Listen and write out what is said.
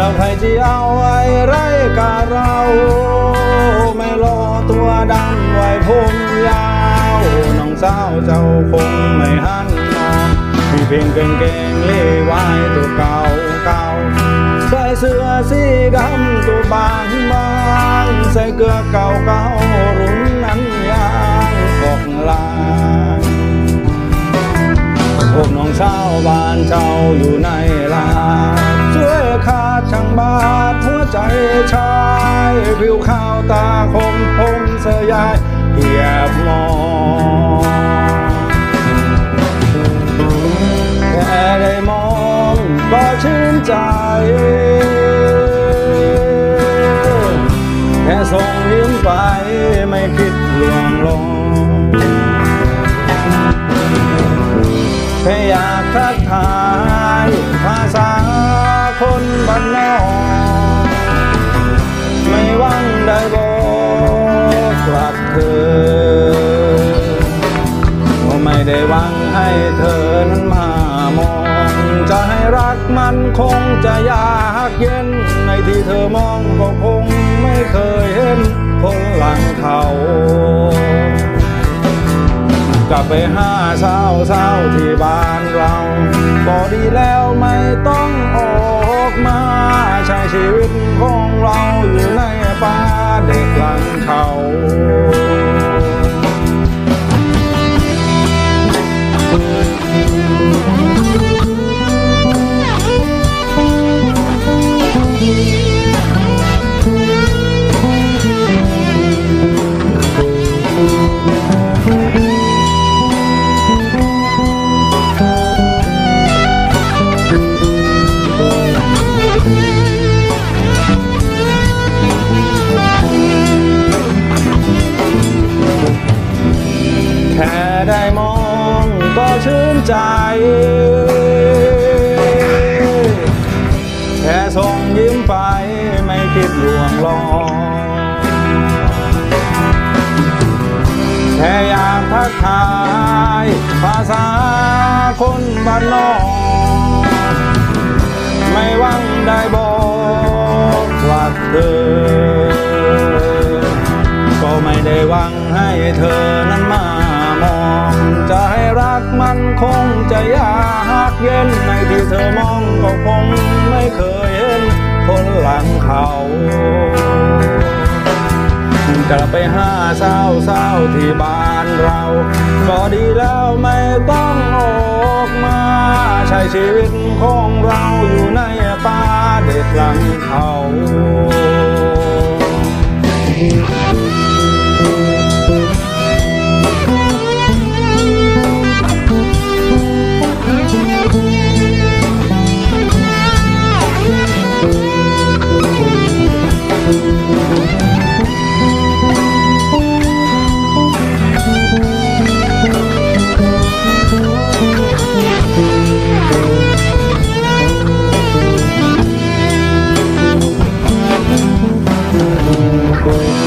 แล้วใครจะเอาไอ้ไรกับเรา ไม่รอตัวดำไว้ผมยาว น้องสาวเจ้าคงไม่หันมองมีเพียงเก่งเก่งเล่ไว้ตัวเก่าเก่าใส่เสื้อสีดำตัวบางบางใส่เกลือเก่าเก่ารุ่นนั้นยางออกลาพวกน้องชาวบ้านเจ้าอยู่ใน บาดหัวใจชายผิวขาวตาคมผมเสยายเพียบมองแค่ได้มองก็ชื่นใจแค่ส่งยิ้มไปไม่คิดลวงลงแค่อยากทัก เธอนั้นมามอง จะให้รักมันคงจะยากเย็น ในที่เธอมองก็คงไม่เคยเห็นคนหลังเขากลับไปหาเศร้าเศร้าที่บ้านเราก็ดีแล้วไม่ต้องออกมาใช้ชีวิต แค่ได้มองก็ชื่นใจ แค่ส่งยิ้มไปไม่คิดลวงลอง แค่อยากทักทาย ภาษาคนบ้านนอก ไม่หวังได้บอกรักเธอ ก็ไม่ได้หวังให้เธอนั้นมามอง จะให้รักมันคงจะยากเย็นในที่เธอมองก็คงไม่เคยเห็นคนหลังเขา กลับไปหาเศร้าเศร้าที่บ้านเรา ก็ดีแล้วไม่ต้องออกมา ใช้ชีวิตของเราอยู่ในป่าเด็กหลังเขา Thank.